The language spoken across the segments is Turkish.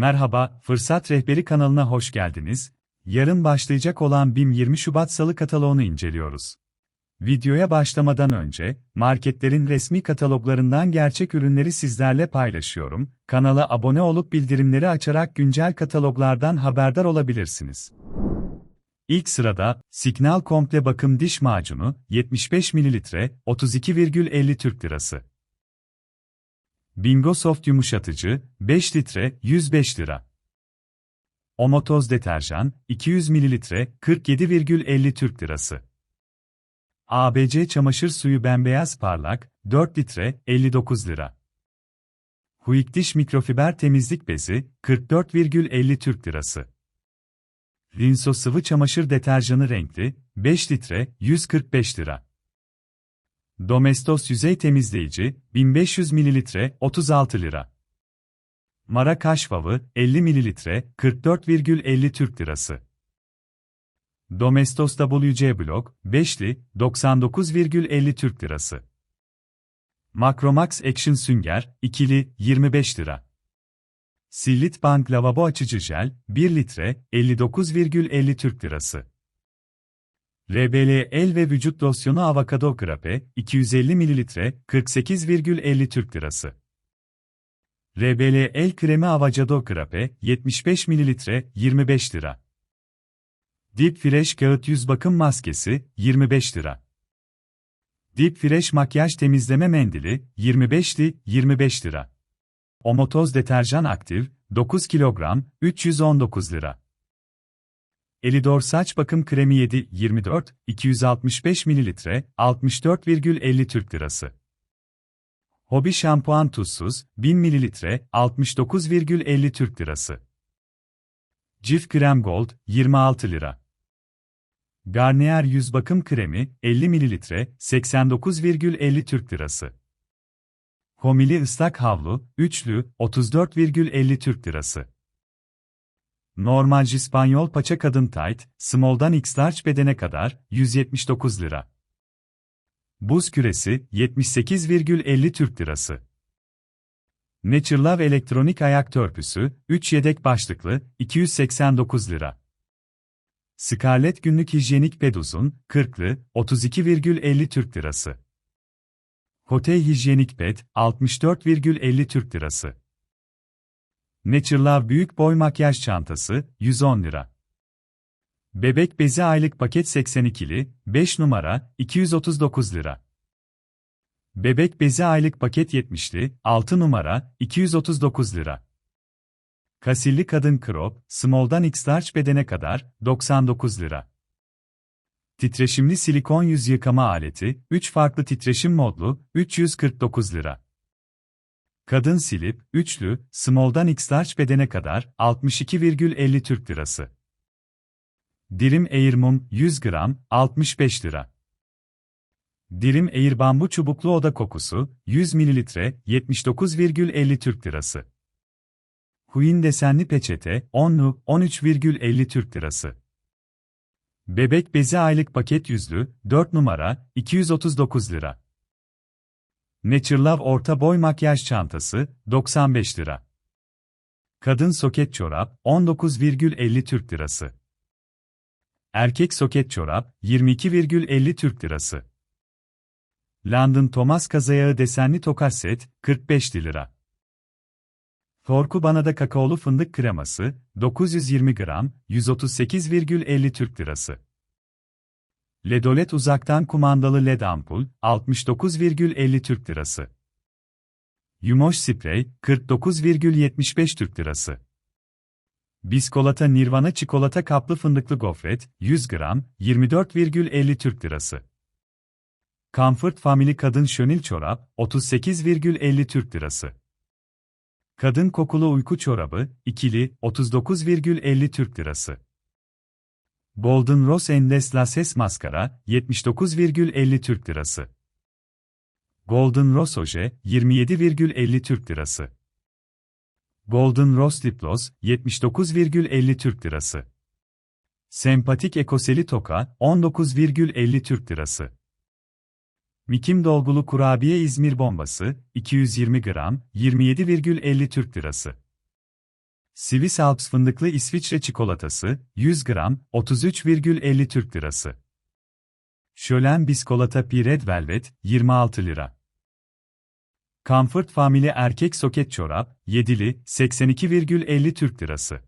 Merhaba, Fırsat Rehberi kanalına hoş geldiniz. Yarın başlayacak olan BİM 20 Şubat Salı kataloğunu inceliyoruz. Videoya başlamadan önce, marketlerin resmi kataloglarından gerçek ürünleri sizlerle paylaşıyorum. Kanala abone olup bildirimleri açarak güncel kataloglardan haberdar olabilirsiniz. İlk sırada, Signal Komple Bakım Diş Macunu, 75 ml, 32,50 Türk Lirası. Bingo Soft Yumuşatıcı, 5 litre, 105 lira. Omotoz Deterjan, 200 ml, 47,50 Türk Lirası. ABC Çamaşır Suyu Bembeyaz Parlak, 4 litre, 59 lira. Huik Diş Mikrofiber Temizlik Bezi, 44,50 Türk Lirası. Rinso Sıvı Çamaşır Deterjanı Renkli, 5 litre, 145 lira. Domestos Yüzey Temizleyici, 1500 ml, 36 lira. Mara Kaşvavı, 50 ml, 44,50 Türk Lirası. Domestos WC Blok, 5'li, 99,50 Türk Lirası. Macromax Action Sünger, 2'li, 25 lira. Sillit Bank Lavabo Açıcı Jel, 1 litre, 59,50 Türk Lirası. RBL El ve Vücut Losyonu Avokado Grape, 250 ml, 48,50 Türk Lirası. RBL El Kremi Avocado Grape, 75 ml, 25 lira. Deep Fresh Kağıt Yüz Bakım Maskesi, 25 lira. Deep Fresh Makyaj Temizleme Mendili, 25'li, 25 lira. Omotoz Deterjan Aktif, 9 kilogram, 319 lira. Elidor Saç Bakım Kremi 7, 24, 265 ml, 64,50 Türk Lirası. Hobi Şampuan Tuzsuz, 1000 ml, 69,50 Türk Lirası. Cif Krem Gold, 26 lira. Garnier Yüz Bakım Kremi, 50 ml, 89,50 Türk Lirası. Homili Islak Havlu, üçlü, 34,50 Türk Lirası. Normal İspanyol paça kadın tight, small'dan x large bedene kadar, 179 lira. Buz küresi, 78,50 Türk Lirası. Naturelove elektronik ayak törpüsü, 3 yedek başlıklı, 289 lira. Scarlett günlük hijyenik peduzun, 40'lı, 32,50 Türk Lirası. Hotey hijyenik ped, 64,50 Türk Lirası. Naturelove büyük boy makyaj çantası, 110 lira. Bebek bezi aylık paket 82'li, 5 numara, 239 lira. Bebek bezi aylık paket 70'li, 6 numara, 239 lira. Kasilli kadın crop, small'dan x large bedene kadar, 99 lira. Titreşimli silikon yüz yıkama aleti, 3 farklı titreşim modlu, 349 lira. Kadın silip, üçlü, small'dan x large bedene kadar, 62,50 Türk Lirası. Dirim Air Mum, 100 gram, 65 lira. Dirim Air Bambu Çubuklu Oda Kokusu, 100 ml, 79,50 Türk Lirası. Huyin Desenli Peçete, 10'lu, 13,50 Türk Lirası. Bebek Bezi Aylık Paket Yüzlü, 4 numara, 239 lira. Naturelove Orta Boy Makyaj Çantası, 95 lira. Kadın Soket Çorap, 19,50 Türk Lirası. Erkek Soket Çorap, 22,50 Türk Lirası. London Thomas Kazayağı Desenli Tokat Set, 45 lira. Torku Banada Kakaolu Fındık Kreması, 920 gram, 138,50 Türk Lirası. Ledolet uzaktan kumandalı LED ampul, 69,50 Türk Lirası. Yumoş sprey, 49,75 Türk Lirası. Biskolata Nirvana çikolata kaplı fındıklı gofret, 100 gram, 24,50 Türk Lirası. Comfort Family Kadın Şönil Çorap, 38,50 Türk Lirası. Kadın Kokulu Uyku Çorabı, ikili, 39,50 Türk Lirası. Golden Rose Endless Lashes Maskara, 79,50 Türk Lirası. Golden Rose Oje, 27,50 Türk Lirası. Golden Rose Lip Gloss, 79,50 Türk Lirası. Sempatik Ekoseli Toka, 19,50 Türk Lirası. Mikim dolgulu kurabiye İzmir bombası, 220 gram, 27,50 Türk Lirası. Swiss Alps fındıklı İsviçre çikolatası, 100 gram, 33,50 Türk lirası. Şölen biskolata Pi Red Velvet, 26 lira. Comfort Family erkek soket çorap, 7'li, 82,50 Türk lirası.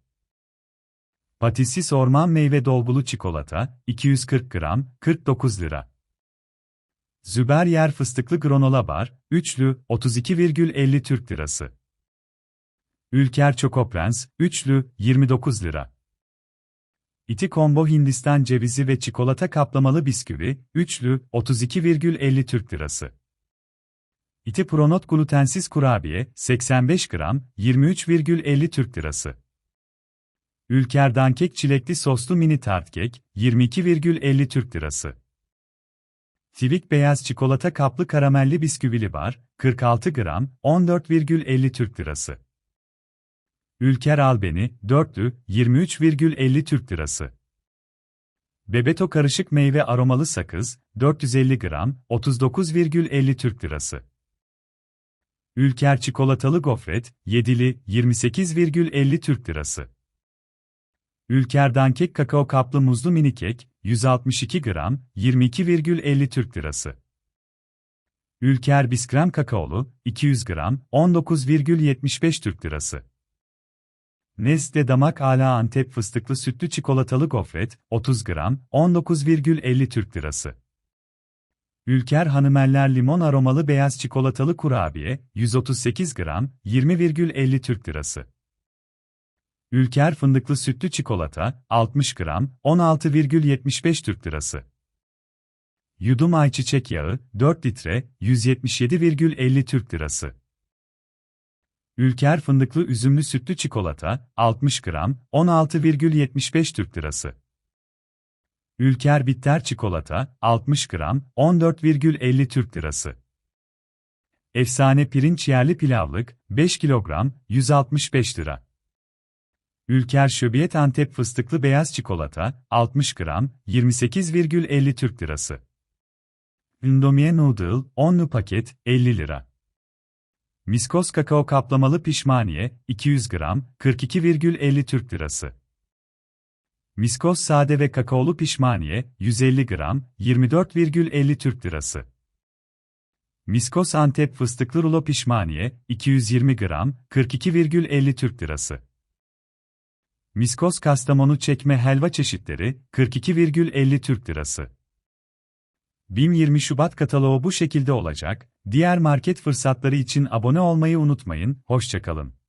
Patisis orman meyve dolgulu çikolata, 240 gram, 49 lira. Züber yer fıstıklı granola bar, üçlü, 32,50 Türk lirası. Ülker Chocoprens, üçlü, 29 lira. İti Combo Hindistan cevizi ve çikolata kaplamalı bisküvi, üçlü, 32,50 Türk lirası. İti Pronot glutensiz kurabiye, 85 gram, 23,50 Türk lirası. Ülker Dankek çilekli soslu mini tart kek, 22,50 Türk lirası. Tivik beyaz çikolata kaplı karamelli bisküvili bar, 46 gram, 14,50 Türk lirası. Ülker Albeni, dörtlü, 23,50 Türk lirası. Bebeto karışık meyve aromalı sakız, 450 gram, 39,50 Türk lirası. Ülker çikolatalı gofret, 7'li, 28,50 Türk lirası. Ülker Dankek kakao kaplı muzlu mini kek, 162 gram, 22,50 Türk lirası. Ülker biskrem kakaolu, 200 gram, 19,75 Türk lirası. Nestle Damak Ala Antep fıstıklı sütlü çikolatalı gofret, 30 gram, 19,50 Türk lirası. Ülker Hanımeller limon aromalı beyaz çikolatalı kurabiye, 138 gram, 20,50 Türk lirası. Ülker fındıklı sütlü çikolata, 60 gram, 16,75 Türk lirası. Yudum ayçiçek yağı, 4 litre, 177,50 Türk lirası. Ülker fındıklı üzümlü sütlü çikolata, 60 gram, 16,75 Türk lirası. Ülker bitter çikolata, 60 gram, 14,50 Türk lirası. Efsane pirinç yerli pilavlık, 5 kilogram, 165 lira. Ülker Şöbiyet Antep fıstıklı beyaz çikolata, 60 gram, 28,50 Türk lirası. Indomie Noodle, 10'lu paket, 50 lira. Miskos kakao kaplamalı pişmaniye, 200 gram, 42,50 Türk lirası. Miskos sade ve kakaolu pişmaniye, 150 gram, 24,50 Türk lirası. Miskos Antep fıstıklı rulo pişmaniye, 220 gram, 42,50 Türk lirası. Miskos Kastamonu çekme helva çeşitleri, 42,50 Türk lirası. BİM 20 Şubat kataloğu bu şekilde olacak. Diğer market fırsatları için abone olmayı unutmayın. Hoşçakalın.